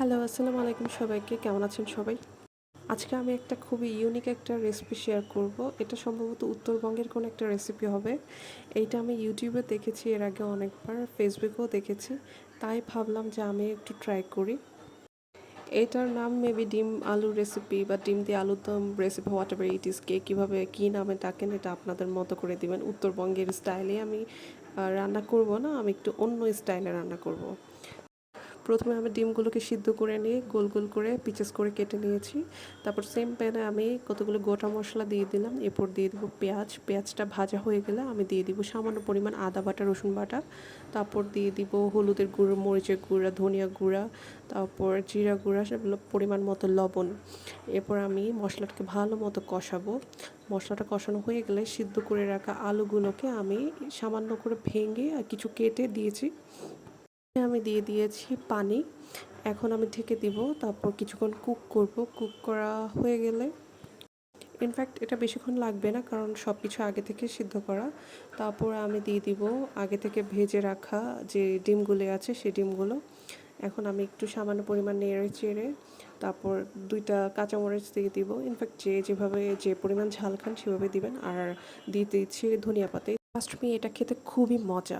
Hello, আসসালামু আলাইকুম সবাইকে। কেমন আছেন সবাই? আজকে আমি একটা খুবই ইউনিক একটা রেসিপি শেয়ার করব। এটা সম্ভবত উত্তরবঙ্গের কোনো একটা রেসিপি হবে। এইটা আমি ইউটিউবে দেখেছি, এর আগে অনেকবার ফেসবুকেও দেখেছি। তাই ভাবলাম যে আমি একটু ট্রাই করি। এটার নাম মেবি ডিম আলু রেসিপি বা ডিম দিয়ে আলুর দম recipe whatever it is কে কীভাবে কী নামে ডাকেন, এটা আপনাদের মতো করে দিবেন। উত্তরবঙ্গের স্টাইলে আমি রান্না করব না, আমি একটু অন্য স্টাইলে রান্না করব। প্রথমে আমি ডিমগুলোকে সিদ্ধ করে নিয়ে গোল গোল করে পিচেস করে কেটে নিয়েছি। তারপর সেম প্যানে আমি কতগুলো গোটা মশলা দিয়ে দিলাম। এরপর দিয়ে দেবো পেঁয়াজ। পেঁয়াজটা ভাজা হয়ে গেলে আমি দিয়ে দিব সামান্য পরিমাণ আদা বাটা, রসুন বাটা। তারপর দিয়ে দিব হলুদের গুঁড়ো, মরিচের গুঁড়া, ধনিয়া গুঁড়া, তারপর জিরা গুঁড়া, সেগুলো পরিমাণ মতো লবণ। এরপর আমি মশলাটাকে ভালো মতো কষাবো। মশলাটা কষানো হয়ে গেলে সিদ্ধ করে রাখা আলুগুলোকে আমি সামান্য করে ভেঙে আর কিছু কেটে দিয়েছি। আমি দিয়ে দিয়েছি পানি। এখন আমি ঢেকে দিব, তারপর কিছুক্ষণ কুক করব। কুক করা হয়ে গেলে ইনফ্যাক্ট এটা বেশিক্ষণ লাগবে না, কারণ সব কিছু আগে থেকে সিদ্ধ করা। তারপর আমি দিয়ে দিব আগে থেকে ভেজে রাখা যে ডিমগুলো আছে সেই ডিমগুলো। এখন আমি একটু সামান্য পরিমাণ নেড়ে চেড়ে তারপর দুইটা কাঁচামরিচ দিয়ে দিব। ইনফ্যাক্ট যে যেভাবে যে পরিমাণ ঝাল খান সেভাবে দিবেন। আর দিতে ইচ্ছে ধনিয়া পাতা। ট্রাস্ট মি এটা খেতে খুবই মজা।